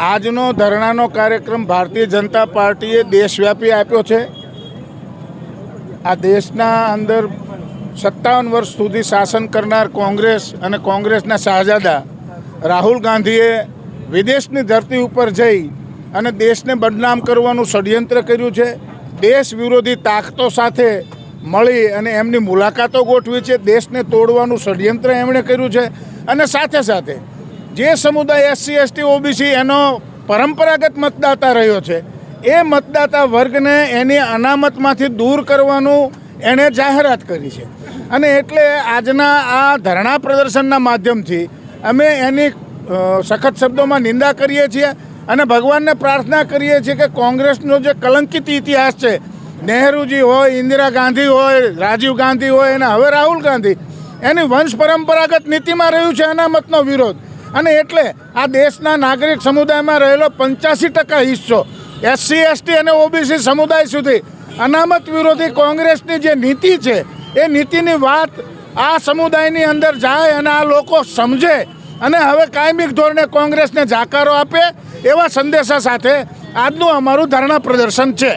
આજનો ધરણાનો કાર્યક્રમ ભારતીય જનતા પાર્ટીએ દેશવ્યાપી આપ્યો છે. આ દેશના અંદર સત્તાવન વર્ષ સુધી શાસન કરનાર કોંગ્રેસ અને કોંગ્રેસના શાહજાદા રાહુલ ગાંધીએ વિદેશની ધરતી ઉપર જઈ અને દેશને બદનામ કરવાનું ષડયંત્ર કર્યું છે. દેશ વિરોધી તાકતો સાથે મળી અને એમની મુલાકાતો ગોઠવી છે. દેશને તોડવાનું ષડયંત્ર એમણે કર્યું છે. અને સાથે સાથે જે સમુદાય એસસી એસટી ઓબીસી એનો પરંપરાગત મતદાતા રહ્યો છે, એ મતદાતા વર્ગને એની અનામતમાંથી દૂર કરવાનું એણે જાહેરાત કરી છે. અને એટલે આજના આ ધરણા પ્રદર્શનના માધ્યમથી અમે એની સખત શબ્દોમાં નિંદા કરીએ છીએ અને ભગવાનને પ્રાર્થના કરીએ છીએ કે કોંગ્રેસનો જે કલંકિત ઇતિહાસ છે, નહેરુજી હોય, ઇન્દિરા ગાંધી હોય, રાજીવ ગાંધી હોય, અને હવે રાહુલ ગાંધી, એની વંશ પરંપરાગત નીતિમાં રહ્યું છે અનામતનો વિરોધ. અને એટલે આ દેશના નાગરિક સમુદાયમાં રહેલો પંચ્યાસી ટકા હિસ્સો, એસસી, એસટી અને ઓબીસી સમુદાય સુધી અનામત વિરોધી કોંગ્રેસની જે નીતિ છે, એ નીતિની વાત આ સમુદાયની અંદર જાય અને આ લોકો સમજે અને હવે કાયમિક ધોરણે કોંગ્રેસને જાકારો આપે એવા સંદેશા સાથે આજનું અમારું ધરણા પ્રદર્શન છે.